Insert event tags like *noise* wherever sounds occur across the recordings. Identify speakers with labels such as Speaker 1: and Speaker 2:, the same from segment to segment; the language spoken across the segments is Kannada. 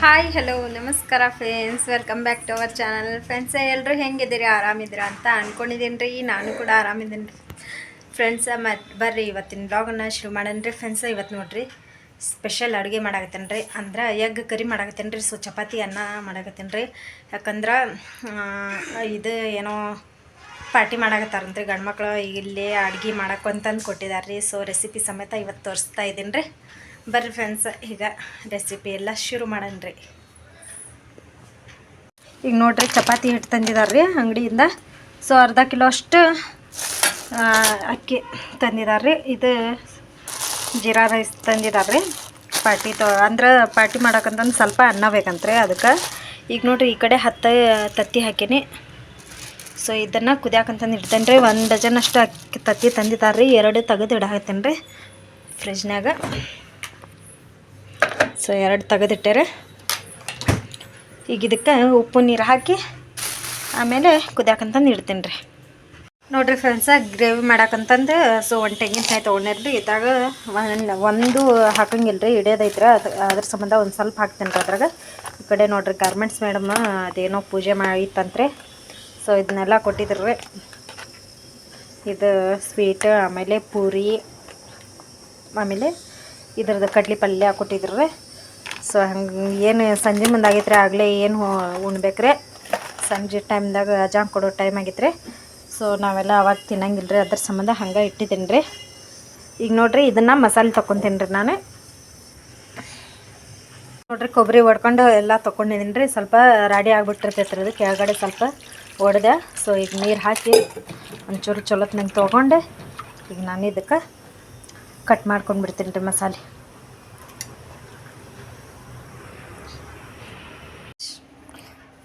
Speaker 1: ಹಾಯ್ ಹಲೋ ನಮಸ್ಕಾರ friends welcome back to our channel friends ಎಲ್ಲರೂ ಹೆಂಗಿದ್ದೀರಿ? ಆರಾಮಿದ್ದೀರಾ ಅಂತ ಅಂದ್ಕೊಂಡಿದ್ದೀನಿ ರೀ ನಾನು ಕೂಡ ಆರಾಮಿದ್ದೀನಿ ರೀ ಫ್ರೆಂಡ್ಸ ಮತ್ತು ಬರ್ರಿ, ಇವತ್ತಿನ ಬ್ಲಾಗನ್ನು ಶುರು ಮಾಡೋಣ ರೀ ಫ್ರೆಂಡ್ಸ ಇವತ್ತು ನೋಡ್ರಿ ಸ್ಪೆಷಲ್ ಅಡುಗೆ ಮಾಡಾಕತ್ತೇನೆ ರೀ ಅಂದ್ರೆ ಎಗ್ ಕರಿ ಮಾಡಾಕತ್ತೇನೆ ರೀ ಸೊ ಚಪಾತಿ ಅನ್ನ ಮಾಡಾಕತ್ತೇನೆ ರೀ ಯಾಕಂದ್ರೆ ಇದು ಏನೋ ಪಾರ್ಟಿ ಮಾಡಕತ್ತಾರಂತೆ ರೀ ಗಂಡ್ಮಕ್ಳು. ಇಲ್ಲೇ ಅಡುಗೆ ಮಾಡಕ್ಕೆ ಅಂತಂದು ಕೊಟ್ಟಿದ್ದಾರೆ ರೀ ಸೊ ರೆಸಿಪಿ ಸಮೇತ ಇವತ್ತು ತೋರಿಸ್ತಾ ಇದ್ದೀನಿ ರೀ ಬರ್ರಿ ಫ್ರೆಂಡ್ಸ್ ಈಗ ರೆಸಿಪಿ ಎಲ್ಲ ಶುರು ಮಾಡೋಣ ರೀ. ಈಗ ನೋಡ್ರಿ ಚಪಾತಿ ಹಿಟ್ಟು ತಂದಿದ್ದಾರೆ ರೀ ಅಂಗಡಿಯಿಂದ. ಸೊ ಅರ್ಧ ಕಿಲೋ ಅಷ್ಟು ಅಕ್ಕಿ ತಂದಿದ್ದಾರೆ ರೀ. ಇದು ಜೀರಾ ರೈಸ್ ತಂದಿದ್ದಾರೆ ರೀ. ಪಾರ್ಟಿ ತೊ, ಅಂದ್ರೆ ಪಾರ್ಟಿ ಮಾಡಕ್ಕಂತಂದು ಸ್ವಲ್ಪ ಅನ್ನ ಬೇಕಂತ್ರಿ ಅದಕ್ಕೆ. ಈಗ ನೋಡ್ರಿ ಈ ಕಡೆ ಹತ್ತು ತತ್ತಿ ಹಾಕೀನಿ. ಸೊ ಇದನ್ನು ಕುದಿಯಾಕಂತಂದು ಇಡ್ತೇನೆ ರೀ. ಒಂದು ಡಜನ್ ಅಷ್ಟು ಅಕ್ಕಿ ತತ್ತಿ ತಂದಿದ್ದಾರೆ ರೀ. ಎರಡು ತೆಗೆದು ಇಡಾಕತ್ತೇನೆ ರೀ. ಫ್ರಿಜ್ನಾಗ ಸೊ ಎರಡು ತೆಗೆದಿಟ್ಟಾರೆ. ಈಗ ಇದಕ್ಕೆ ಉಪ್ಪು ನೀರು ಹಾಕಿ ಆಮೇಲೆ ಕುದಿಯಾಕಂತಂದು ಇಡ್ತೀನಿ ರೀ. ನೋಡಿರಿ ಫ್ರೆಂಡ್ಸ ಗ್ರೇವಿ ಮಾಡಾಕಂತಂದು, ಸೊ ಒಂದು ತೆಂಗಿನಕಾಯಿ ರೀ ಇದ್ರಾಗ ಒಂದು ಒಂದು ಹಾಕಂಗಿಲ್ಲ ರೀ ಹಿಡಿಯೋದೈತ್ರ ಅದು ಅದ್ರ ಸಂಬಂಧ ಒಂದು ಸ್ವಲ್ಪ ಹಾಕ್ತೀನಿ ರೀ ಅದ್ರಾಗ. ಈ ಕಡೆ ನೋಡಿರಿ ಗಾರ್ಮೆಂಟ್ಸ್ ಮೇಡಮ್ ಅದೇನೋ ಪೂಜೆ ಮಾಡಿತ್ತಂತ್ರಿ ಸೊ ಇದನ್ನೆಲ್ಲ ಕೊಟ್ಟಿದ್ರು ರೀ. ಇದು ಸ್ವೀಟ್ ಆಮೇಲೆ ಪೂರಿ, ಆಮೇಲೆ ಇದ್ರದ್ದು ಕಡ್ಲಿ ಪಲ್ಯ ಕೊಟ್ಟಿದ್ರು. ಸೊ ಹಂಗೆ ಏನು ಸಂಜೆ ಮುಂದೆ ಆಗೈತೆ ರೀ ಆಗಲೇ ಏನು ಉಣ್ಬೇಕ್ರೆ. ಸಂಜೆ ಟೈಮ್ದಾಗ ಅಜಾ ಕೊಡೋ ಟೈಮ್ ಆಗೈತ್ರಿ. ಸೊ ನಾವೆಲ್ಲ ಅವಾಗ ತಿನ್ನಂಗಿಲ್ಲ ರೀ ಅದ್ರ ಸಂಬಂಧ ಹಂಗೆ ಇಟ್ಟಿದ್ದೀನಿ ರೀ ಈಗ ನೋಡಿರಿ, ಇದನ್ನು ಮಸಾಲೆ ತೊಗೊತೀನಿ ರೀ ನಾನು. ನೋಡಿರಿ, ಕೊಬ್ಬರಿ ಒಡ್ಕೊಂಡು ಎಲ್ಲ ತೊಗೊಂಡಿದ್ದೀನಿ ರೀ ಸ್ವಲ್ಪ ರಾಡಿ ಆಗಿಬಿಟ್ಟಿರ್ತೈತೆ ರೀ ಅದು, ಕೆಳಗಡೆ ಸ್ವಲ್ಪ ಒಡೆದೆ. ಸೊ ಈಗ ನೀರು ಹಾಕಿ ಒಂಚೂರು ಚಲೋತ್ನಂಗೆ ತೊಗೊಂಡು ಈಗ ನಾನು ಇದಕ್ಕೆ ಕಟ್ ಮಾಡ್ಕೊಂಡು ಬಿಡ್ತೀನಿ ರೀ ಮಸಾಲೆ.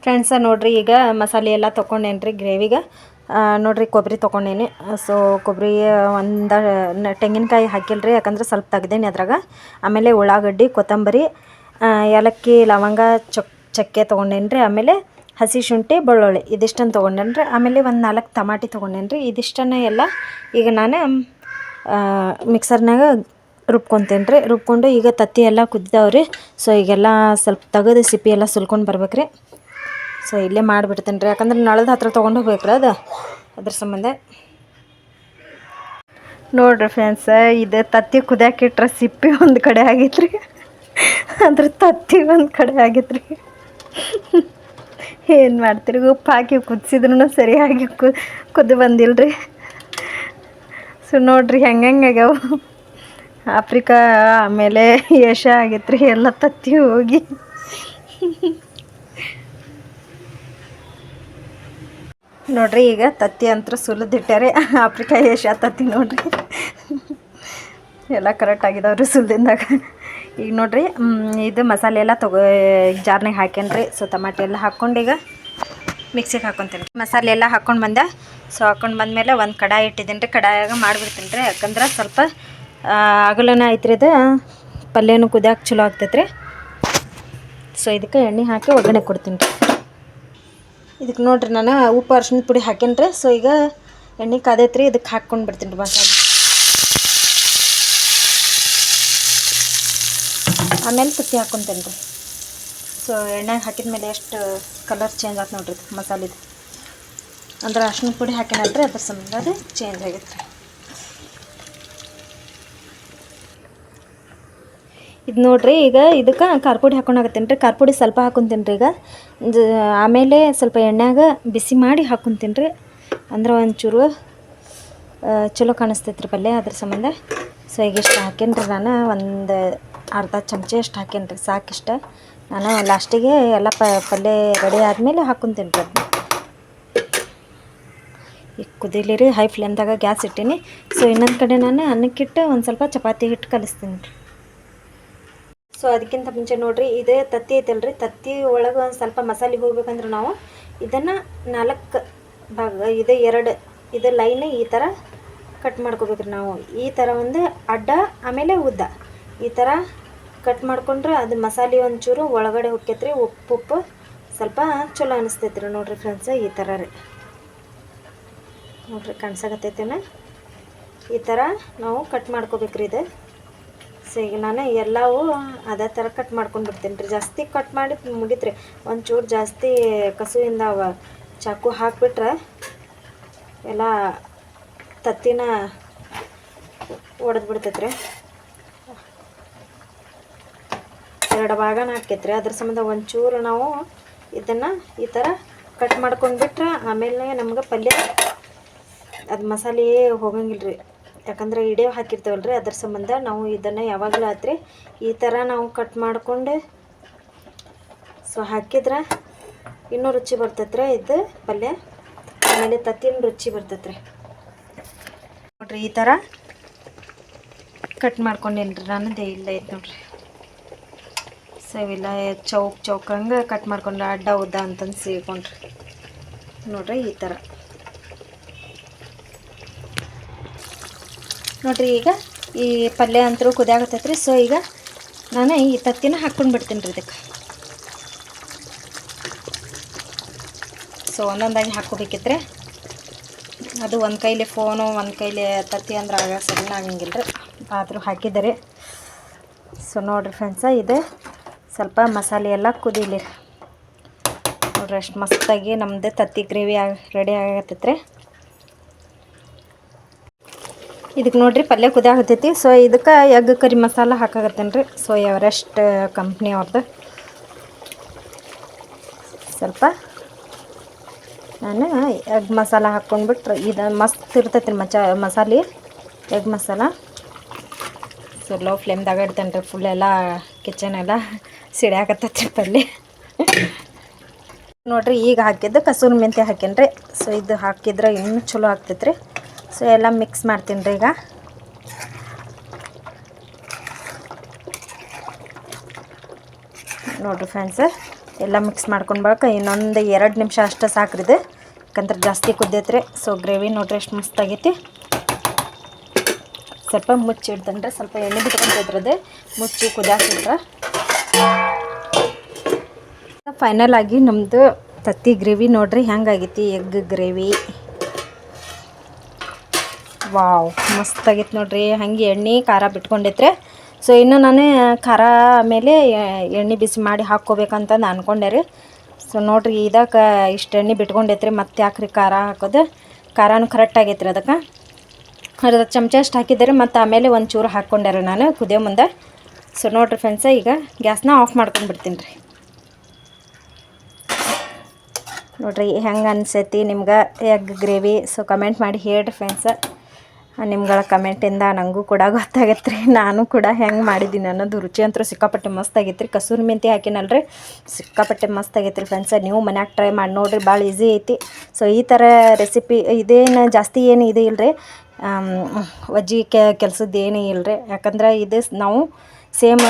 Speaker 1: ಫ್ರೆಂಡ್ಸ ನೋಡ್ರಿ ಈಗ ಮಸಾಲೆ ಎಲ್ಲ ತೊಗೊಂಡೇನ್ರಿ ಗ್ರೇವಿಗೆ. ನೋಡ್ರಿ ಕೊಬ್ಬರಿ ತೊಗೊಂಡೇನಿ ಸೊ ಕೊಬ್ಬರಿ ಒಂದು ತೆಂಗಿನಕಾಯಿ ಹಾಕಿಲ್ರಿ, ಯಾಕಂದ್ರೆ ಸ್ವಲ್ಪ ತೆಗ್ದೇನೆ ಅದ್ರಾಗ. ಆಮೇಲೆ ಉಳ್ಳಾಗಡ್ಡಿ, ಕೊತ್ತಂಬರಿ ಏಲಕ್ಕಿ, ಲವಂಗ, ಚಕ್, ಚಕ್ಕೆ ತೊಗೊಂಡೇನ್ರಿ ಆಮೇಲೆ ಹಸಿ ಶುಂಠಿ, ಬೆಳ್ಳುಳ್ಳಿ ಇದಿಷ್ಟನ್ನು ತೊಗೊಂಡೇನ್ರಿ ಆಮೇಲೆ ಒಂದು ನಾಲ್ಕು ತಮಾಟಿ ತೊಗೊಂಡೇನ್ರಿ ಇದಿಷ್ಟನ್ನು ಎಲ್ಲ ಈಗ ನಾನು ಮಿಕ್ಸರ್ನಾಗ ರುಬ್ಕೊತೇನೆ ರೀ ರುಬ್ಕೊಂಡು ಈಗ ತತ್ತಿ ಎಲ್ಲ ಕುದ್ದಿದಾವ್ರಿ ಸೊ ಈಗೆಲ್ಲ ಸ್ವಲ್ಪ ತೆಗೆದು ಸಿಪ್ಪಿ ಎಲ್ಲ ಸುಲ್ಕೊಂಡು ಬರ್ಬೇಕು ರೀ ಸೊ ಇಲ್ಲೇ ಮಾಡಿಬಿಡ್ತೇನೆ ರೀ ಯಾಕಂದ್ರೆ ನಳದ ಹತ್ರ ತೊಗೊಂಡು ಹೋಗ್ಬೇಕ್ರಿ ಅದು. ಅದ್ರ ಸಂಬಂಧ. ನೋಡ್ರಿ ಫ್ರೆಂಡ್ಸ್ ಇದು ತತ್ತಿ ಕುದಿಯಾಕಿಟ್ರೆ ಸಿಪ್ಪಿ ಒಂದು ಕಡೆ ಆಗಿತ್ರಿ. ಅದ್ರ ತತ್ತಿ ಒಂದು ಕಡೆ ಆಗಿತ್ರಿ. ಏನು ಮಾಡ್ತೀರಿ? ಉಪ್ಪು ಹಾಕಿ ಕುದಿಸಿದ್ರು ಸರಿಯಾಗಿ ಕುದ್ದು ಬಂದಿಲ್ಲ ರೀ ಸೊ ನೋಡ್ರಿ, ಹೆಂಗೆ ಆಗ್ಯಾವ. ಆಫ್ರಿಕಾ, ಆಮೇಲೆ ಏಷ್ಯಾ ಆಗೈತ್ರಿ, ಎಲ್ಲ ತತ್ತಿ ಹೋಗಿ. ನೋಡ್ರಿ, ಈಗ ತತ್ತಿ ಅಂತ ಸುಲಿದಿಟ್ಟಾರೆ ಆಫ್ರಿಕಾ, ಏಷ್ಯಾ ತತ್ತಿ ನೋಡ್ರಿ. ಎಲ್ಲ ಕರೆಕ್ಟ್ ಆಗಿದಾವ್ರಿ ಸುಲ್ದಿಂದಾಗ. ಈಗ ನೋಡ್ರಿ ಇದು ಮಸಾಲೆ ಎಲ್ಲ ತಗೋ ಜಾರ್ನಾಗ ಹಾಕೇನ್ರಿ ಸೊ, ಟಮಾಟೆ ಎಲ್ಲ ಈಗ ಮಿಕ್ಸಿಗೆ ಹಾಕೊತೀನಿ. ಮಸಾಲೆ ಎಲ್ಲ ಹಾಕೊಂಡು ಬಂದೆ. ಸೊ ಹಾಕೊಂಡು ಬಂದಮೇಲೆ ಒಂದು ಕಡಾಯಿ ಇಟ್ಟಿದ್ದೀನಿ ರೀ. ಕಡಾಯಾಗ ಮಾಡಿಬಿಡ್ತೀನಿ ರೀ. ಯಾಕಂದ್ರೆ ಸ್ವಲ್ಪ ಅಗಲನ ಐತ್ರಿ ಇದು. ಪಲ್ಯನೂ ಕುದಿಯಾಕೆ ಚಲೋ ಆಗ್ತೈತೆ ರೀ ಸೊ ಇದಕ್ಕೆ ಎಣ್ಣೆ ಹಾಕಿ ಒಗ್ಗರಣೆ ಕೊಡ್ತೀನಿ ರೀ. ಇದಕ್ಕೆ ನೋಡಿರಿ ನಾನು ಉಪ್ಪು ಅರ್ಶಿಣದ ಪುಡಿ ಹಾಕೇನಿ ರೀ. ಸೊ ಈಗ ಎಣ್ಣೆ ಕಾದೈತ್ರಿ. ಇದಕ್ಕೆ ಹಾಕ್ಕೊಂಡು ಬಿಡ್ತೀನಿ ರೀ ಮಸಾಲೆ. ಆಮೇಲೆ ತುತ್ತಿ ಹಾಕೊತೀನಿ ರೀ ಸೊ ಎಣ್ಣೆಗೆ ಹಾಕಿದ ಮೇಲೆ ಎಷ್ಟು ಕಲರ್ ಚೇಂಜ್ ಆಯ್ತು ನೋಡ್ರಿ ಇದು ಮಸಾಲಿದು. ಅಂದ್ರೆ ಅರ್ಶಿಣದ ಪುಡಿ ಹಾಕಿನಲ್ರಿ ಅದ್ರ ಸಂಬಂಧ ಅದು ಚೇಂಜ್ ಆಗೈತೆ ಇದು ನೋಡ್ರಿ, ಈಗ ಇದಕ್ಕೆ ಖಾರ ಪುಡಿ ಹಾಕೊಂಡಾಗತ್ತೇನೆ ರೀ ಖಾರ ಪುಡಿ ಸ್ವಲ್ಪ ಹಾಕೊಂತೀನಿ ರೀ ಈಗ ಆಮೇಲೆ ಸ್ವಲ್ಪ ಎಣ್ಣೆಗ ಬಿಸಿ ಮಾಡಿ ಹಾಕೊಂತೀನಿ ರೀ ಅಂದ್ರೆ ಒಂಚೂರು ಚಲೋ ಕಾಣಿಸ್ತೈತೆ ರೀ ಪಲ್ಯ ಅದ್ರ ಸಂಬಂಧ. ಸೊ ಈಗ ಇಷ್ಟು ಹಾಕೇನಿ ರೀ ನಾನು ಒಂದು ಅರ್ಧ ಚಮಚ ಅಷ್ಟು ಹಾಕೇನಿ ರೀ ಸಾಕಿಷ್ಟ ನಾನು ಲಾಸ್ಟಿಗೆ ಎಲ್ಲ ಪಲ್ಯ ರೆಡಿ ಆದಮೇಲೆ ರೀ ಈ ಈಗ ಕುದೀಲಿ ರೀ ಹೈ ಫ್ಲೇಮ್ದಾಗ ಗ್ಯಾಸ್ ಇಟ್ಟೀನಿ. ಸೊ ಇನ್ನೊಂದು ಕಡೆ ನಾನು ಅನ್ನಕ್ಕಿಟ್ಟು ಒಂದು ಸ್ವಲ್ಪ ಚಪಾತಿ ಹಿಟ್ಟು ಕಲಿಸ್ತೀನಿ. ರೀ ಸೊ ಅದಕ್ಕಿಂತ ಮುಂಚೆ ನೋಡಿರಿ, ಇದೇ ತತ್ತಿ ಐತಲ್ರಿ. ತತ್ತಿ ಒಳಗೆ ಒಂದು ಸ್ವಲ್ಪ ಮಸಾಲೆ ಹೋಗ್ಬೇಕಂದ್ರೆ ನಾವು ಇದನ್ನು ನಾಲ್ಕು ಭಾಗ, ಇದು ಎರಡು, ಇದು ಲೈನ್ ಈ ಥರ ಕಟ್ ಮಾಡ್ಕೋಬೇಕ್ರಿ ನಾವು. ಈ ಥರ ಒಂದು ಅಡ್ಡ, ಆಮೇಲೆ ಉದ್ದ. ಈ ಥರ ಕಟ್ ಮಾಡ್ಕೊಂಡ್ರೆ ಅದು ಮಸಾಲೆ ಒಂಚೂರು ಒಳಗಡೆ ಹೊಕ್ಕೈತ್ರಿ, ಉಪ್ಪು ಉಪ್ಪು ಸ್ವಲ್ಪ ಚಲೋ ಅನಿಸ್ತೈತೆ ರೀ ನೋಡಿರಿ ಫ್ರೆಂಡ್ಸ್ ಈ ಥರ ರೀ. ನೋಡ್ರಿ ಕಾಣ್ಸಕತ್ತೈತೇನ ಈ ಥರ ನಾವು ಕಟ್ ಮಾಡ್ಕೋಬೇಕ್ರಿ ಇದು. ಸೊ, ಈಗ ನಾನು ಎಲ್ಲವೂ ಅದೇ ಥರ ಕಟ್ ಮಾಡ್ಕೊಂಡು ಬಿಡ್ತೀನಿ ರೀ. ಜಾಸ್ತಿ ಕಟ್ ಮಾಡಿ ಮುಗಿತ್ರಿ. ಒಂಚೂರು ಜಾಸ್ತಿ ಕಸುವಿಂದ ಚಾಕು ಹಾಕಿಬಿಟ್ರೆ ಎಲ್ಲ ತತ್ತಿನ ಒಡೆದು ಬಿಡ್ತೈತ್ರಿ. ಎರಡು ಭಾಗನ ಹಾಕೈತ್ರಿ ಅದ್ರ ಸಂಬಂಧ ಒಂಚೂರು ನಾವು ಇದನ್ನು ಈ ಥರ ಕಟ್ ಮಾಡ್ಕೊಂಡು ಬಿಟ್ರೆ ಆಮೇಲೆ ನಮ್ಗೆ ಪಲ್ಯ ಅದು ಮಸಾಲೆ ಹೋಗಂಗಿಲ್ಲ ರೀ ಯಾಕಂದ್ರೆ ಇಡೇ ಹಾಕಿರ್ತೇವಲ್ಲ ರೀ ಅದ್ರ ಸಂಬಂಧ ನಾವು ಇದನ್ನು ಯಾವಾಗಲೂ ಆತ್ರಿ ಈ ಥರ ನಾವು ಕಟ್ ಮಾಡಿಕೊಂಡು ಸೊ ಹಾಕಿದ್ರೆ ಇನ್ನೂ ರುಚಿ ಬರ್ತೈತ್ರಿ ಇದು ಪಲ್ಯ. ಆಮೇಲೆ ತತ್ತಿನ ರುಚಿ ಬರ್ತೈತ್ರಿ. ನೋಡ್ರಿ ಈ ಥರ ಕಟ್ ಮಾಡ್ಕೊಂಡೇನ್ರಿ ನನ್ನದೇ ಇಲ್ಲ ಐತೆ ನೋಡ್ರಿ. ಸೊ ಇವೆಲ್ಲ ಚೌಕ್ ಚೌಕ್ ಹಂಗೆ ಕಟ್ ಮಾಡ್ಕೊಂಡ್ರೆ ಅಡ್ಡ ಉದ್ದ ಅಂತಂದು ಸೀಳ್ಕೊಂಡ್ರಿ. ನೋಡ್ರಿ ಈ ಥರ ನೋಡ್ರಿ ಈಗ ಈ ಪಲ್ಯ ಅಂತರೂ ಕುದಿಯಾಗತ್ತೈತ್ರಿ ಸೊ ಈಗ ನಾನು ಈ ತತ್ತಿನ ಹಾಕ್ಕೊಂಡು ಬಿಡ್ತೀನಿ ರೀ ಇದಕ್ಕೆ. ಸೊ ಒಂದೊಂದಾಗಿ ಹಾಕ್ಕೋಬೇಕಿತ್ರಿ. ಅದು ಒಂದು ಕೈಲಿ ಫೋನು, ಒಂದು ಕೈಲಿ ತತ್ತಿ ಅಂದ್ರೆ ಆಗ ಸರಿ ಆಗಂಗಿಲ್ಲ ರೀ ಆದರೂ ಹಾಕಿದ್ದಾರೆ ಸೊ ನೋಡಿರಿ ಫ್ರೆಂಡ್ಸ ಇದು ಸ್ವಲ್ಪ ಮಸಾಲೆ ಎಲ್ಲ ಕುದೀಲಿ ನೋಡ್ರಿ ಅಷ್ಟು ಮಸ್ತಾಗಿ ನಮ್ಮದು ತತ್ತಿ ಗ್ರೇವಿ ಆಗಿ ರೆಡಿ ಆಗತ್ತೈತ್ರಿ. ಇದಕ್ಕೆ ನೋಡ್ರಿ ಪಲ್ಯ ಕುದಿಯಾಗತ್ತೈತಿ ಸೊ ಇದಕ್ಕೆ ಎಗ್ ಕರಿ ಮಸಾಲ ಹಾಕಾಗತ್ತೇನೆ ರೀ. ಸೊ ಎವರೆಸ್ಟ್ ಕಂಪ್ನಿ ಅವ್ರದ್ದು ಸ್ವಲ್ಪ ನಾನು ಎಗ್ ಮಸಾಲ ಹಾಕ್ಕೊಂಡ್ಬಿಟ್ರೆ ಇದು ಮಸ್ತ್ ಇರ್ತೈತಿ ರೀ ಮಚ ಮಸಾಲೆ. ಎಗ್ ಮಸಾಲ. ಸೊ ಲೋ ಫ್ಲೇಮ್ದಾಗ ಇಡ್ತೇನೆ ರೀ. ಫುಲ್ ಎಲ್ಲ ಕಿಚನ್ ಎಲ್ಲ ಸಿಡ್ಯಾಕತ್ತೈತಿ ಪಲ್ಯ ನೋಡ್ರಿ, ಈಗ ಹಾಕಿದ್ದು ಕಸೂರಿ ಮೆಂತ್ಯ ಹಾಕೇನ್ರಿ. ಸೊ ಇದು ಹಾಕಿದ್ರೆ ಇನ್ನೂ ಚಲೋ ಆಗ್ತೈತ್ರಿ. ಸೊ ಎಲ್ಲ ಮಿಕ್ಸ್ ಮಾಡ್ತೀನಿ ರೀ ಈಗ. ನೋಡ್ರಿ ಫ್ರೆಂಡ್ಸ್ ಎಲ್ಲ ಮಿಕ್ಸ್ ಮಾಡ್ಕೊಂಡು ಇನ್ನೊಂದು ಎರಡು ನಿಮಿಷ ಅಷ್ಟು ಸಾಕ್ರಿದು ಯಾಕಂದ್ರೆ ಜಾಸ್ತಿ ಕುದ್ದೈತ್ರಿ. ಸೊ ಗ್ರೇವಿ ನೋಡ್ರಿ ಎಷ್ಟು ಮಸ್ತಾಗೈತಿ ಸ್ವಲ್ಪ ಮುಚ್ಚಿ ಇಡ್ತಂದ್ರೆ ಸ್ವಲ್ಪ ಎಣ್ಣೆ ಬಿಟ್ಕೊಂತೈತ್ರಿ ಮುಚ್ಚಿ ಕುದಿಯಾಕಿಟ್ರೆ ಫೈನಲ್ ಆಗಿ ನಮ್ಮದು ತತ್ತಿ ಗ್ರೇವಿ ನೋಡ್ರಿ, ಹೆಂಗಾಗೈತಿ ಎಗ್ ಗ್ರೇವಿ. ವಾವ್ ಮಸ್ತಾಗಿತ್ತು ನೋಡ್ರಿ, ಹಂಗೆ ಎಣ್ಣೆ ಖಾರ ಬಿಟ್ಕೊಂಡಿದ್ರೆ. ಸೊ ಇನ್ನು ನಾನು ಖಾರ ಆಮೇಲೆ ಎಣ್ಣೆ ಬಿಸಿ ಮಾಡಿ ಹಾಕ್ಕೋಬೇಕಂತಂದು ಅಂದ್ಕೊಂಡೆ ರೀ. ಸೊ ನೋಡ್ರಿ ಇದಕ್ಕೆ ಇಷ್ಟು ಎಣ್ಣೆ ಬಿಟ್ಕೊಂಡೈತ್ರಿ ಮತ್ತೆ ಯಾಕ್ರಿ ಖಾರ ಹಾಕೋದು? ಖಾರನೂ ಕರೆಕ್ಟ್ ಆಗೈತ್ರಿ ಅದಕ್ಕೆ. ಅರ್ಧ ಚಮಚ ಅಷ್ಟು ಹಾಕಿದ್ದಾರೆ ಮತ್ತು ಆಮೇಲೆ ಒಂದು ಚೂರು ಹಾಕ್ಕೊಂಡ್ಯಾರ ನಾನು ಕುದಿಯೋ ಮುಂದೆ. ಸೊ ನೋಡ್ರಿ ಫ್ರೆಂಡ್ಸ ಈಗ ಗ್ಯಾಸ್ನ ಆಫ್ ಮಾಡ್ಕೊಂಡ್ಬಿಡ್ತೀನಿ ರೀ. ನೋಡ್ರಿ ಹೆಂಗೆ ಅನಿಸೈತಿ ನಿಮ್ಗೆ ಎಗ್ ಗ್ರೇವಿ ಸೊ ಕಮೆಂಟ್ ಮಾಡಿ ಹೇಳ್ರಿ ಫ್ರೆಂಡ್ಸ ನಿಮ್ಗಳ ಕಮೆಂಟಿಂದ ನನಗೂ ಕೂಡ ಗೊತ್ತಾಗತ್ತೆ ರೀ ನಾನು ಕೂಡ ಹೆಂಗೆ ಮಾಡಿದ್ದೀನಿ ಅನ್ನೋದು ರುಚಿ ಅಂತೂ ಸಿಕ್ಕಾಪಟ್ಟೆ ಮಸ್ತ್ ಆಗೈತೆ ರೀ ಕಸೂರಿ ಮೆಂತಿ ಹಾಕಿನಲ್ರಿ, ಸಿಕ್ಕಾಪಟ್ಟೆ ಮಸ್ತ್ ಆಗೈತೆ ರೀ ಫ್ರೆಂಡ್ಸ ನೀವು ಮನ್ಯಾಗ ಟ್ರೈ ಮಾಡಿ ನೋಡಿರಿ, ಭಾಳ ಈಸಿ ಐತಿ. ಸೊ ಈ ಥರ ರೆಸಿಪಿ ಇದೇನು ಜಾಸ್ತಿ ಏನು ಇದೆ ಇಲ್ಲರಿ ಕೆಲ್ಸದ್ದು ಏನೂ ಇಲ್ಲ ರೀ ಯಾಕಂದ್ರೆ ಇದು ನಾವು ಸೇಮ್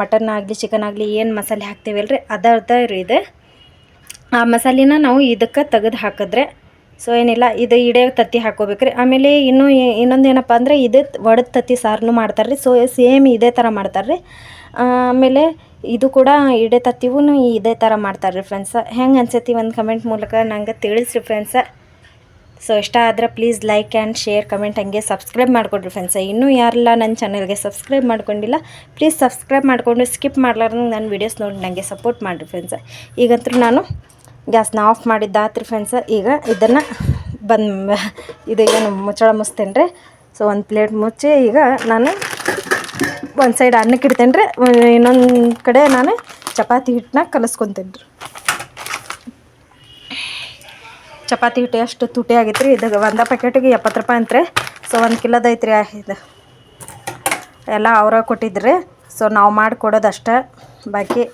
Speaker 1: ಮಟನ್ ಆಗಲಿ ಚಿಕನ್ ಆಗಲಿ ಏನು ಮಸಾಲೆ ಹಾಕ್ತೀವಲ್ಲ ರೀ ಇದೆ ರೀ ಇದು. ಆ ಮಸಾಲೆನ ನಾವು ಇದಕ್ಕೆ ತೆಗೆದು ಹಾಕಿದ್ರೆ ಸೊ ಏನಿಲ್ಲ, ಇದು ಇಡೇ ತತ್ತಿ ಹಾಕೋಬೇಕ್ರಿ. ಆಮೇಲೆ ಇನ್ನೂ ಇನ್ನೊಂದು ಏನಪ್ಪ ಅಂದರೆ ಇದು ಒಡದ ತತ್ತಿ ಸಾರನ್ನು ಮಾಡ್ತಾರೆ ರೀ ಸೊ ಸೇಮ್ ಇದೇ ಥರ ಮಾಡ್ತಾರೆ ರೀ ಆಮೇಲೆ ಇದು ಕೂಡ ಇಡೆ ತತ್ತಿಗೂ ಇದೇ ಥರ ಮಾಡ್ತಾರೆ ರೀ ಫ್ರೆಂಡ್ಸ ಹೆಂಗೆ ಅನ್ಸೈತಿ ಒಂದು ಕಮೆಂಟ್ ಮೂಲಕ ನಂಗೆ ತಿಳಿಸ್ರಿ ಫ್ರೆಂಡ್ಸ ಸೊ ಇಷ್ಟ ಆದ್ರೆ please like and share comment ಹಂಗೆ ಸಬ್ಸ್ಕ್ರೈಬ್ ಮಾಡಿಕೊಡ್ರಿ ಫ್ರೆಂಡ್ಸ ಇನ್ನೂ ಯಾರೆಲ್ಲ ನನ್ನ ಚಾನಲ್ಗೆ ಸಬ್ಸ್ಕ್ರೈಬ್ ಮಾಡ್ಕೊಂಡಿಲ್ಲ ಪ್ಲೀಸ್ ಸಬ್ಸ್ಕ್ರೈಬ್ ಮಾಡಿಕೊಂಡು ಸ್ಕಿಪ್ ಮಾಡ್ಲಾರ್ದಂಗೆ ನನ್ನ ವೀಡಿಯೋಸ್ ನೋಡಿ ನನಗೆ ಸಪೋರ್ಟ್ ಮಾಡಿರಿ ಫ್ರೆಂಡ್ಸ ಈಗಂತೂ ನಾನು ಗ್ಯಾಸ್ನ ಆಫ್ ಮಾಡಿದ್ದಾತ್ರಿ ಫ್ರೆಂಡ್ಸ ಈಗ ಇದನ್ನು ಬಂದು ಇದು ಏನು ಮುಚ್ಚಳ ಮುಚ್ತೇನೆ ರೀ. ಸೊ ಒಂದು ಪ್ಲೇಟ್ ಮುಚ್ಚಿ ಈಗ ನಾನು ಒಂದು ಸೈಡ್ ಅನ್ನಕ್ಕೆ ಇಡ್ತೇನೆ ರೀ. ಇನ್ನೊಂದು ಕಡೆ ನಾನು ಚಪಾತಿ ಹಿಟ್ಟನ್ನ ಕಲಿಸ್ಕೊತೇನೆ ರೀ. ಚಪಾತಿ ಹಿಟ್ಟು ಎಷ್ಟು ತುಟಿ ಆಗೈತೆ ರೀ ಇದು ಒಂದು ಪ್ಯಾಕೆಟಿಗೆ ಎಪ್ಪತ್ತು ರೂಪಾಯಿ ಅಂತ್ರಿ. ಸೊ ಒಂದು ಕಿಲೋದ ರೀ ಇದು. ಎಲ್ಲ ಅವರ ಕೊಟ್ಟಿದ್ರಿ. ಸೊ ನಾವು ಮಾಡಿಕೊಡೋದಷ್ಟೇ ಬಾಕಿ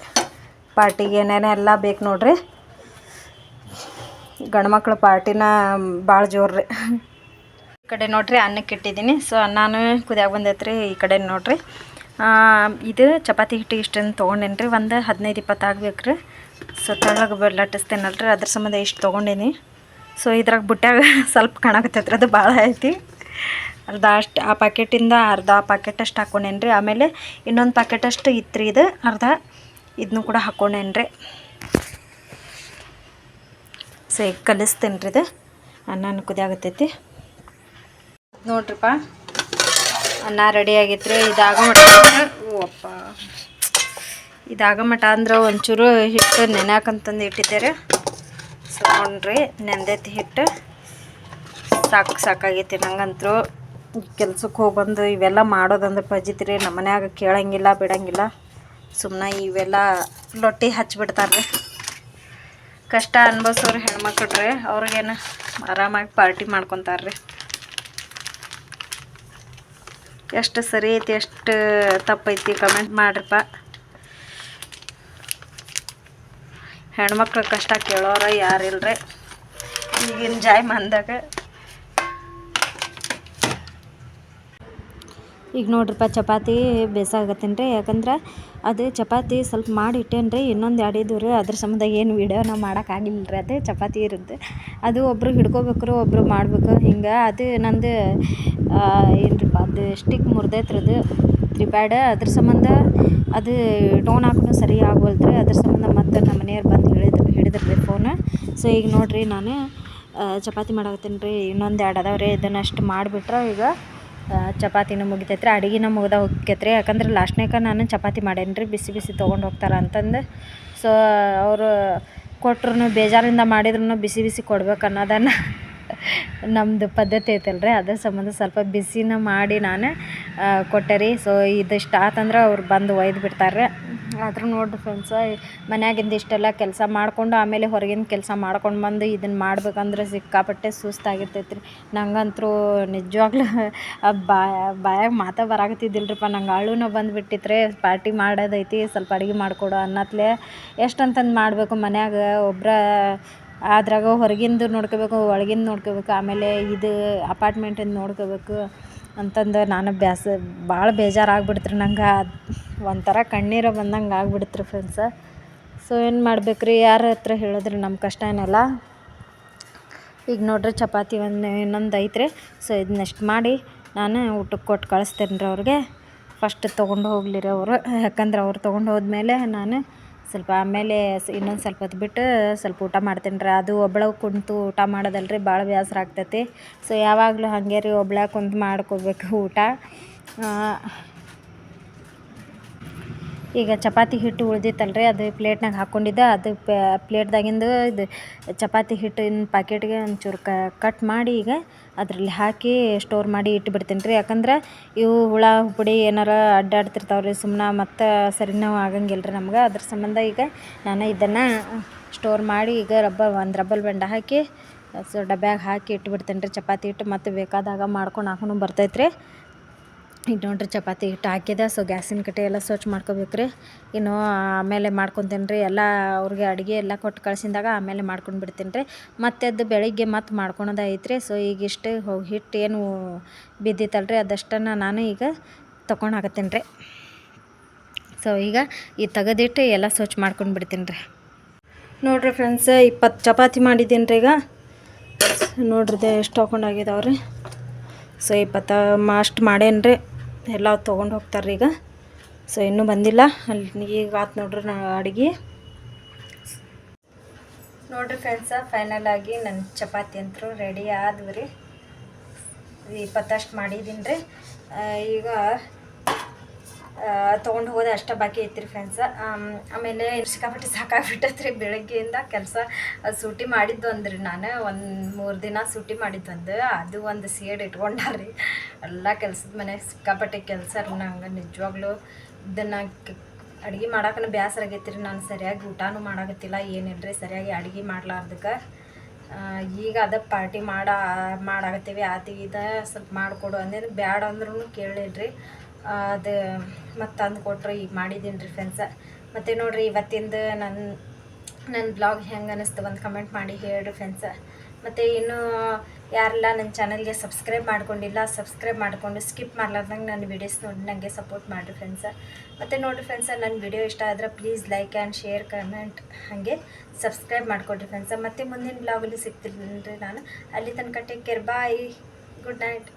Speaker 1: ಪಾರ್ಟಿಗೆ ಏನೇನೆಲ್ಲ ಬೇಕು ನೋಡ್ರಿ. ಗಂಡ್ಮಕ್ಳ ಪಾರ್ಟಿನ ಭಾಳ ಜೋರು ರೀ. ಈ ಕಡೆ ನೋಡ್ರಿ ಅನ್ನಕ್ಕೆ ಇಟ್ಟಿದ್ದೀನಿ. ಸೊ ನಾನು ಕುದಿಯಾಗ ರೀ ಈ ಕಡೆ ನೋಡ್ರಿ. ಇದು ಚಪಾತಿ ಹಿಟ್ಟು ಇಷ್ಟನ್ನು ತೊಗೊಂಡೇನಿ ರೀ ಒಂದು ಹದಿನೈದು ಇಪ್ಪತ್ತು ಆಗ್ಬೇಕು ರೀ ಸೊ ತಳಗೆ ಲಟ್ಟಿಸ್ತೇನಲ್ರಿ. ಅದ್ರ ಸಂಬಂಧ ಇಷ್ಟು ತೊಗೊಂಡೇನಿ. ಸೊ ಇದ್ರಾಗ ಬುಟ್ಟ್ಯಾಗ *laughs* ಸ್ವಲ್ಪ ಕಾಣಕತ್ತೈತ್ರಿ. ಅದು ಭಾಳ ಐತಿ. ಅರ್ಧ ಅಷ್ಟು ಆ ಪ್ಯಾಕೆಟಿಂದ ಅರ್ಧ ಪ್ಯಾಕೆಟ್ ಅಷ್ಟು ಹಾಕ್ಕೊಂಡೇನಿ ರೀ ಆಮೇಲೆ ಇನ್ನೊಂದು ಪ್ಯಾಕೆಟ್ ಅಷ್ಟು ಇತ್ತು ರೀ ಇದು. ಅರ್ಧ ಇದನ್ನು ಕೂಡ ಹಾಕ್ಕೊಂಡೇನಿ ರೀ ಸೊ ಕಲಿಸ್ತೇನೆ ರೀ ಇದು ಅನ್ನನ ಕುದಿಯಾಗತ್ತೈತಿ ನೋಡ್ರಿಪ್ಪ ಅನ್ನ ರೆಡಿ ಆಗೈತ್ರಿ. ಇದಾಗ ಮಟ ಓಪ್ಪ ಇದಾಗ ಮಟ ಅಂದ್ರೆ ಒಂಚೂರು ಹಿಟ್ಟು ನೆನ್ಯಾಕಂತಂದು ಇಟ್ಟಿದ್ದಾರೆ. ಸೊ, ನೋಡ್ರಿ ನೆಂದೈತಿ ಹಿಟ್ಟು. ಸಾಕು ಸಾಕಾಗೈತಿ ನಂಗಂತರೂ. ಕೆಲ್ಸಕ್ಕೆ ಹೋಗಿ ಬಂದು ಇವೆಲ್ಲ ಮಾಡೋದಂದ್ರೆ ಪಜಿತ್ರಿ ನಮ್ಮ ಮನ್ಯಾಗ ಕೇಳಂಗಿಲ್ಲ, ಬಿಡಂಗಿಲ್ಲ. ಸುಮ್ಮನೆ ಇವೆಲ್ಲ ಲೊಟ್ಟಿ ಹಚ್ಬಿಡ್ತಾರೆ ಕಷ್ಟ ಅನ್ಭವಿಸೋರು ಹೆಣ್ಮಕ್ಳ್ರಿ ಅವ್ರಿಗೇನು ಆರಾಮಾಗಿ ಪಾರ್ಟಿ ಮಾಡ್ಕೊತಾರ್ರಿ. ಎಷ್ಟು ಸರಿ ಐತಿ, ಎಷ್ಟು ತಪ್ಪೈತಿ ಕಮೆಂಟ್ ಮಾಡ್ರಿಪ್ಪ. ಹೆಣ್ಮಕ್ಳು ಕಷ್ಟ ಕೇಳೋರ ಯಾರಿಲ್ರಿ? ಈಗಿನ ಜಾಯ್ ಮಂದಾಗ ಈಗ ನೋಡ್ರಿಪ್ಪ, ಚಪಾತಿ ಬೇಸಾಗತ್ತೇನು ರೀ ಯಾಕಂದ್ರೆ ಅದು ಚಪಾತಿ ಸ್ವಲ್ಪ ಮಾಡಿ ಇಟ್ಟೇನು ರೀ ಇನ್ನೊಂದು ಎರಡು ಇದ್ದು ರೀ ಅದ್ರ ಸಂಬಂಧ ಏನು ವೀಡಿಯೋನ ಮಾಡೋಕ್ಕಾಗಿಲ್ಲ ರೀ ಅದೇ ಚಪಾತಿ ಇರುತ್ತೆ ಅದು ಒಬ್ರು ಹಿಡ್ಕೋಬೇಕ್ರಿ, ಒಬ್ರು ಮಾಡ್ಬೇಕು. ಹಿಂಗೆ ಅದು ನಂದು ಏನ್ರಿಪ್ಪ, ಅದು ಸ್ಟಿಕ್ ಮುರಿದೈತ್ರದು ತ್ರಿಪ್ಯಾಡ ಅದ್ರ ಸಂಬಂಧ ಅದು ಟೋನ್ ಹಾಕೂ ಸರಿ ಆಗೋಲ್ತ್ರಿ ಅದ್ರ ಸಂಬಂಧ ಮತ್ತೆ ನಮ್ಮ ಮನೆಯವ್ರು ಬಂದು ಹೇಳಿದ್ರು ಹಿಡಿದ್ರು ರೀ ಫೋನ್ ಸೊ ಈಗ ನೋಡಿರಿ ನಾನು ಚಪಾತಿ ಮಾಡಾಕತ್ತೀನಿ ರೀ ಇನ್ನೊಂದು ಎರಡು ಅದಾವೆ ರೀ ಇದನ್ನಷ್ಟು ಮಾಡಿಬಿಟ್ರೆ ಈಗ ಚಪಾತಿನೂ ಮುಗಿತೈತ್ರಿ ಮುಗಿದ ಮುಗ್ದ ಹೋಗ್ತೈತ್ರಿ. ಯಾಕಂದ್ರೆ ಲಾಸ್ಟ್ನೇಕ ನಾನು ಚಪಾತಿ ಮಾಡೇನಿ ರೀ ಬಿಸಿ ಬಿಸಿ ತೊಗೊಂಡು ಹೋಗ್ತಾರೆ ಅಂತಂದು. ಸೊ ಅವರು ಕೊಟ್ರು ಬೇಜಾರಿಂದ ಮಾಡಿದ್ರು ಬಿಸಿ ಬಿಸಿ ಕೊಡ್ಬೇಕು ಅನ್ನೋದನ್ನು *laughs* ನಮ್ಮದು ಪದ್ಧತಿ ಐತಲ್ರಿ. ಅದ್ರ ಸಂಬಂಧ ಸ್ವಲ್ಪ ಬಿಸಿನ ಮಾಡಿ ನಾನು ಕೊಟ್ಟೆ ರೀ ಸೊ ಇದಿಷ್ಟು ಆತಂದ್ರೆ ಅವ್ರು ಬಂದು ಒಯ್ದು ಬಿಡ್ತಾರೆ ಆದ್ರೂ ನೋಡಿರಿ ಫ್ರೆಂಡ್ಸ ಮನ್ಯಾಗಿಂದ ಇಷ್ಟೆಲ್ಲ ಕೆಲಸ ಮಾಡಿಕೊಂಡು ಆಮೇಲೆ ಹೊರಗಿನ ಕೆಲಸ ಮಾಡ್ಕೊಂಡು ಬಂದು ಇದನ್ನು ಮಾಡ್ಬೇಕಂದ್ರೆ ಸಿಕ್ಕಾಪಟ್ಟೆ ಸುಸ್ತಾಗಿರ್ತೈತೆ ರೀ ನಂಗಂತರೂ ನಿಜವಾಗ್ಲೂ ಬಾಯ, ಬಾಯಾಗ ಮಾತಾ ಬರಾಕತ್ತಿದ್ದಿಲ್ರಿಪ್ಪ. ನಂಗೆ ಅಳುನ ಬಂದುಬಿಟ್ಟಿತ್ರೆ. ಪಾರ್ಟಿ ಮಾಡೋದೈತಿ, ಸ್ವಲ್ಪ ಅಡುಗೆ ಮಾಡಿಕೊಡು ಅನ್ನತ್ಲೆ ಎಷ್ಟಂತಂದು ಮಾಡಬೇಕು ಮನ್ಯಾಗ. ಒಬ್ಬರ ಅದ್ರಾಗ ಹೊರಗಿಂದು ನೋಡ್ಕೋಬೇಕು, ಒಳಗಿಂದ ನೋಡ್ಕೋಬೇಕು, ಆಮೇಲೆ ಇದು ಅಪಾರ್ಟ್ಮೆಂಟಿಂದ ನೋಡ್ಕೋಬೇಕು. ಅಂತಂದು ನಾನು ಬ್ಯಾಸ, ಭಾಳ ಬೇಜಾರಾಗ್ಬಿಡ್ತ್ರಿ ನಂಗೆ. ಒಂಥರ ಕಣ್ಣೀರು ಬಂದಂಗೆ ಆಗ್ಬಿಡ್ತು ರೀ ಫ್ರೆಂಡ್ಸ ಸೊ ಏನು ಮಾಡ್ಬೇಕು ರೀ ಯಾರ ಹತ್ರ ಹೇಳಿದ್ರಿ ನಮ್ಮ ಕಷ್ಟ ಏನೆಲ್ಲ? ಈಗ ನೋಡ್ರಿ ಚಪಾತಿ ಒಂದು, ಇನ್ನೊಂದು ಐತ್ರಿ. ಸೊ ಇದನ್ನೆಷ್ಟು ಮಾಡಿ ನಾನು ಊಟಕ್ಕೆ ಕೊಟ್ಟು ಕಳಿಸ್ತೇನೆ ರೀ ಅವ್ರಿಗೆ. ಫಸ್ಟ್ ತೊಗೊಂಡು ಹೋಗ್ಲಿ ರೀ ಅವರು. ಯಾಕಂದ್ರೆ ಅವ್ರು ತೊಗೊಂಡು ಹೋದ್ಮೇಲೆ ನಾನು ಸ್ವಲ್ಪ ಆಮೇಲೆ ಇನ್ನೊಂದು ಸ್ವಲ್ಪ ಹೊತ್ತು ಬಿಟ್ಟು ಸ್ವಲ್ಪ ಊಟ ಮಾಡ್ತೀನಿ ರೀ ಅದು ಒಬ್ಳೆ ಕುಂತು ಊಟ ಮಾಡೋದಲ್ರಿ ಭಾಳ ಬೇಸರ ಆಗ್ತೈತಿ ಸೊ ಯಾವಾಗಲೂ ಹಾಗೆ ರೀ ಒಬ್ಳೆ ಕುಂತು ಮಾಡ್ಕೋಬೇಕು ಊಟ. ಈಗ ಚಪಾತಿ ಹಿಟ್ಟು ಉಳ್ದಿತ್ತಲ್ರಿ, ಅದು ಪ್ಲೇಟ್ನಾಗ ಹಾಕ್ಕೊಂಡಿದ್ದೆ ಅದು ಪ್ಲೇಟ್ದಾಗಿಂದು ಇದು ಚಪಾತಿ ಹಿಟ್ಟಿನ ಪ್ಯಾಕೆಟ್ಗೆ ಒಂಚೂರು ಕಟ್ ಮಾಡಿ ಈಗ ಅದರಲ್ಲಿ ಹಾಕಿ ಸ್ಟೋರ್ ಮಾಡಿ ಇಟ್ಬಿಡ್ತೀನಿ ರೀ ಯಾಕಂದ್ರೆ ಇವು ಹುಳ ಹುಪ್ಪಡಿ ಏನಾರ ಅಡ್ಡಾಡ್ತಿರ್ತಾವೆ ರೀ ಸುಮ್ಮನೆ ಮತ್ತೆ ಸರಿನೂ ಆಗಂಗಿಲ್ಲ ರೀ ನಮ್ಗೆ. ಅದ್ರ ಸಂಬಂಧ ಈಗ ನಾನು ಇದನ್ನು ಸ್ಟೋರ್ ಮಾಡಿ ಈಗ ರಬ್ಬ ಒಂದು ರಬ್ಬಲ್ ಬೆಂಡ ಹಾಕಿ ಸೊ ಡಬ್ಯಾಗ ಹಾಕಿ ಇಟ್ಬಿಡ್ತೀನಿ ರೀ ಚಪಾತಿ ಹಿಟ್ಟು. ಮತ್ತು ಬೇಕಾದಾಗ ಮಾಡ್ಕೊಂಡು ಹಾಕೊಂಡು ಬರ್ತೈತೆ ರೀ ಈಗ ನೋಡ್ರಿ ಚಪಾತಿ ಹಿಟ್ಟು ಹಾಕಿದೆ. ಸೊ ಗ್ಯಾಸಿನ ಕಟ್ಟೆ ಎಲ್ಲ ಸ್ವಚ್ಛ ಮಾಡ್ಕೋಬೇಕು ರೀ. ಇನ್ನು ಆಮೇಲೆ ಮಾಡ್ಕೊತೀನಿ ರೀ. ಎಲ್ಲ ಅವ್ರಿಗೆ ಅಡುಗೆ ಎಲ್ಲ ಕೊಟ್ಟು ಕಳ್ಸಿದಾಗ ಆಮೇಲೆ ಮಾಡ್ಕೊಂಡು ಬಿಡ್ತೀನಿ ರೀ. ಮತ್ತೆ ಅದು ಬೆಳಿಗ್ಗೆ ಮತ್ತೆ ಮಾಡ್ಕೊಳೋದು ಐತ್ರಿ. ಸೊ ಈಗ ಇಷ್ಟು ಹೋಗಿ ಹಿಟ್ಟು ಏನು ಬಿದ್ದಿತ್ತಲ್ರಿ. ಅದಷ್ಟನ್ನು ನಾನು ಈಗ ತೊಗೊಂಡು ಹಾಕತ್ತೀನಿ ರೀ. ಸೊ ಈಗ ಈ ತೆಗೆದಿಟ್ಟು ಎಲ್ಲ ಸ್ವಚ್ಛ ಮಾಡ್ಕೊಂಡು ಬಿಡ್ತೀನಿ ರೀ. ನೋಡ್ರಿ ಫ್ರೆಂಡ್ಸ್ ಇಪ್ಪತ್ತು ಚಪಾತಿ ಮಾಡಿದ್ದೀನಿ ರೀ ಈಗ. ನೋಡ್ರಿ ಎಷ್ಟು ತೊಗೊಂಡಾಗಿದ್ದಾವ್ರಿ ರೀ. ಸೊ ಇಪ್ಪತ್ತ ಅಷ್ಟು ಮಾಡೇನಿ ರೀ ಎಲ್ಲ ತೊಗೊಂಡು ಹೋಗ್ತಾರೆ ಈಗ. ಸೊ ಇನ್ನೂ ಬಂದಿಲ್ಲ. ಅಲ್ಲಿ ಈಗ ಆತು ನೋಡ್ರಿ ನಾ ಅಡುಗೆ. ನೋಡ್ರಿ ಫ್ರೆಂಡ್ಸ ಫೈನಲ್ ಆಗಿ ನನ್ನ ಚಪಾತಿ ಅಂತೂ ರೆಡಿ ಆದವು ರೀ. ಇಪ್ಪತ್ತಷ್ಟು ಮಾಡಿದ್ದೀನಿ ರೀ. ಈಗ ತೊಗೊಂಡು ಹೋದೆ ಅಷ್ಟೇ ಬಾಕಿ ಐತ್ರಿ ಫ್ರೆಂಡ್ಸ ಆಮೇಲೆ ಸಿಕ್ಕಾಪಟ್ಟೆ ಸಾಕಾಗ್ಬಿಟ್ಟೈತೆ ರೀ ಬೆಳಗ್ಗೆಯಿಂದ ಕೆಲಸ ಸೂಟಿ ಮಾಡಿದ್ದು ಅಂದ್ರಿ ನಾನು. ಒಂದು ಮೂರು ದಿನ ಸೂಟಿ ಮಾಡಿದ್ದು ಅದು. ಒಂದು ಸೇಡ್ ಇಟ್ಕೊಂಡಾರ್ರಿ. ಎಲ್ಲ ಕೆಲ್ಸದ ಮನೆಯಾಗ ಸಿಕ್ಕಾಪಟ್ಟೆ ಕೆಲಸ ರೀ ನಂಗೆ ನಿಜವಾಗ್ಲೂ ಇದನ್ನು ಅಡುಗೆ ಮಾಡಕ್ಕನ ಬೇಸರ ಆಗೈತಿ ರೀ ನಾನು ಸರಿಯಾಗಿ ಊಟನೂ ಮಾಡಾಕತ್ತಿಲ್ಲ ಏನಿಲ್ಲ ರೀ ಸರಿಯಾಗಿ ಅಡುಗೆ ಮಾಡ್ಲಾರ್ದಕ್ಕೆ. ಈಗ ಅದ ಪಾರ್ಟಿ ಮಾಡ, ಮಾಡಾಕತ್ತೀವಿ. ಆತಿಗೆ ಇದ ಸ್ವಲ್ಪ ಮಾಡಿಕೊಡು ಅಂದೇನು ಬ್ಯಾಡ ಅಂದ್ರೂ ಕೇಳಿಲ್ರಿ ಅದು ಮತ್ತು ತಂದು ಕೊಟ್ಟರು ಈಗ ಮಾಡಿದ್ದೀನಿ ರೀ ಫ್ರೆಂಡ್ಸ ಮತ್ತು ನೋಡಿರಿ ಇವತ್ತಿಂದ ನನ್ನ ನನ್ನ ಬ್ಲಾಗ್ ಹೆಂಗೆ ಅನ್ನಿಸ್ತು ಒಂದು ಕಮೆಂಟ್ ಮಾಡಿ ಹೇಳಿರಿ ಫ್ರೆಂಡ್ಸ ಮತ್ತು ಇನ್ನೂ ಯಾರೆಲ್ಲ ನನ್ನ ಚಾನಲ್ಗೆ ಸಬ್ಸ್ಕ್ರೈಬ್ ಮಾಡ್ಕೊಂಡಿಲ್ಲ, ಸಬ್ಸ್ಕ್ರೈಬ್ ಮಾಡಿಕೊಂಡು ಸ್ಕಿಪ್ ಮಾಡ್ಲಾರ್ದಂಗೆ ನನ್ನ ವೀಡಿಯೋಸ್ ನೋಡಿ ನನಗೆ ಸಪೋರ್ಟ್ ಮಾಡಿರಿ ಫ್ರೆಂಡ್ಸ ಮತ್ತು ನೋಡಿರಿ ಫ್ರೆಂಡ್ಸ ನನ್ನ ವಿಡಿಯೋ ಇಷ್ಟ ಆದ್ರೆ please like and share comment ಹಾಗೆ ಸಬ್ಸ್ಕ್ರೈಬ್ ಮಾಡಿಕೊಡ್ರಿ ಫ್ರೆಂಡ್ಸ ಮತ್ತು ಮುಂದಿನ ಬ್ಲಾಗಲ್ಲಿ ರೀ ನಾನು. ಅಲ್ಲಿ ತನಕ take care bye good night